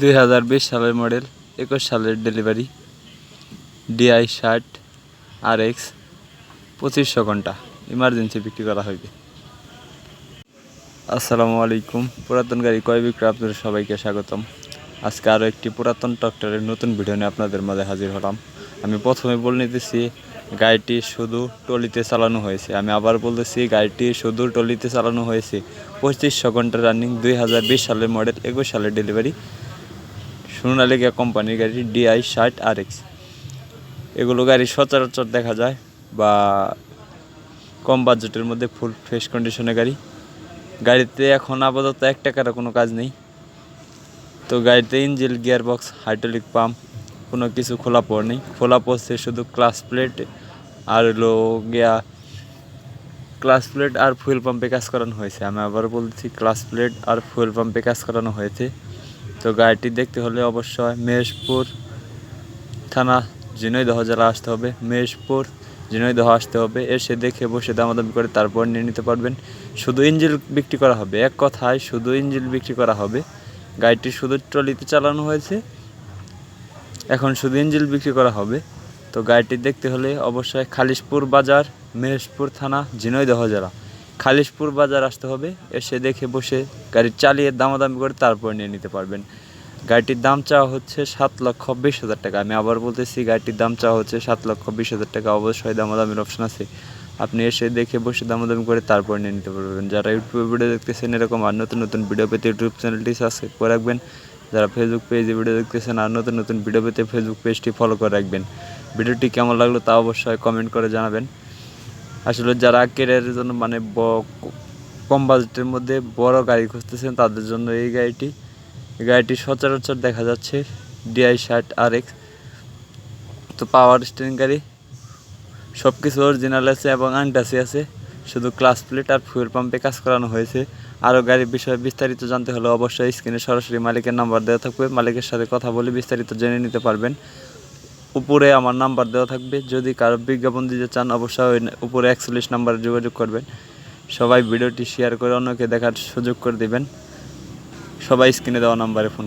দুই হাজার বিশ সালের মডেল, একুশ সালের ডেলিভারি, ডিআই ষাট আর এক্স পঁচিশশো ঘণ্টা, ইমার্জেন্সি বিক্রি করা হইবে। আসসালামু আলাইকুম। পুরাতন গাড়ি ক্রয় বিক্রয় আপনাদের সবাইকে স্বাগতম। আজকে আরও একটি পুরাতন ট্রাক্টরের নতুন ভিডিও নিয়ে আপনাদের মাঝে হাজির হলাম। আমি প্রথমে বলে নিতেছি, গাড়িটি শুধু টলিতে চালানো হয়েছে। আমি আবার বলতেছি, গাড়িটি শুধু টলিতে চালানো হয়েছে। পঁচিশশো ঘণ্টা রানিং দুই হাজার বিশ সালের মডেল, একুশ সালের ডেলিভারি সোনালিকা কোম্পানির গাড়ি ডিআই ষাট আর এক্স এগুলো গাড়ি সচরাচর দেখা যায় বা কম বাজেটের মধ্যে ফুল ফ্রেশ কন্ডিশনের গাড়ি। গাড়িতে এখন আপাতত এক টাকারও কোনো কাজ নেই। তো গাড়িতে engine gear box hydraulic pump, কোনো কিছু খোলা পড় নেই। খোলা পড়ছে শুধু ক্লাস প্লেট আর হলো গিয়া ক্লাস প্লেট আর ফুয়েল পাম্পে কাজ করানো হয়েছে। আমি আবার বলছি ক্লাস প্লেট আর ফুয়েল পাম্পে কাজ করানো হয়েছে। তো গাড়িটি দেখতে হলে অবশ্যই মেহেশপুর থানা, ঝিনাইদহ জেলা আসতে হবে। মেহেশপুর, ঝিনাইদহ আসতে হবে। এসে দেখে, বসে দামাদামি করে তারপর নিয়ে নিতে পারবেন। শুধু ইঞ্জিল বিক্রি করা হবে। এক কথায় শুধু ইঞ্জিল বিক্রি করা হবে। গাড়িটি শুধু ট্রলিতে চালানো হয়েছে। এখন শুধু ইঞ্জিল বিক্রি করা হবে। তো গাড়িটি দেখতে হলে অবশ্যই খালিশপুর বাজার, মেহেশপুর থানা, ঝিনাইদহ জেলা। খালিশপুর বাজার আসতে হবে, এসে দেখে বসে গাড়ি চালিয়ে দামাদামি করে তারপর নিয়ে নিতে পারবেন। গাড়িটির দাম চাওয়া হচ্ছে সাত লক্ষ বিশ হাজার টাকা। আমি আবার বলতেছি, গাড়িটির দাম চাওয়া হচ্ছে সাত লক্ষ বিশ হাজার টাকা। অবশ্যই দামাদামির অপশন আছে। আপনি এসে দেখে বসে দামাদামি করে তারপর নিয়ে নিতে পারবেন। যারা ইউটিউবে ভিডিও দেখতেছেন, এরকম আর নতুন নতুন ভিডিও পেতে ইউটিউব চ্যানেলটি সাবস্ক্রাইব করে রাখবেন। যারা ফেসবুক পেজে ভিডিও দেখতেছেন আর নতুন নতুন ভিডিও পেতে ফেসবুক পেজটি ফলো করে রাখবেন। ভিডিওটি কেমন লাগল তা অবশ্যই কমেন্ট করে জানাবেন। আসলে যারা কেরিয়ারের জন্য মানে কম বাজেটের মধ্যে বড় গাড়ি খুঁজতেছেন, তাদের জন্য এই গাড়িটি। গাড়িটি সচরাচর দেখা যাচ্ছে ডিআই ষাট আর এক্স তো পাওয়ার স্টিয়ারিং গাড়ি। সব কিছু অরিজিনাল আছে এবং আনটাসি আছে। শুধু ক্লাস প্লেট আর ফুয়েল পাম্পে কাজ করানো হয়েছে। আরও গাড়ির বিষয়ে বিস্তারিত জানতে হলে অবশ্যই স্ক্রিনে সরাসরি মালিকের নাম্বার দেওয়া থাকবে। মালিকের সাথে কথা বলে বিস্তারিত জেনে নিতে পারবেন। উপরে আমার নাম্বার দেওয়া থাকবে। যদি কারও বিজ্ঞাপন দিতে চান, অবশ্যই উপরে একচল্লিশ নাম্বারে যোগাযোগ করবেন। সবাই ভিডিওটি শেয়ার করে অন্যকে দেখার সুযোগ করে দেবেন। সবাই স্ক্রিনে দেওয়া নাম্বারে ফোন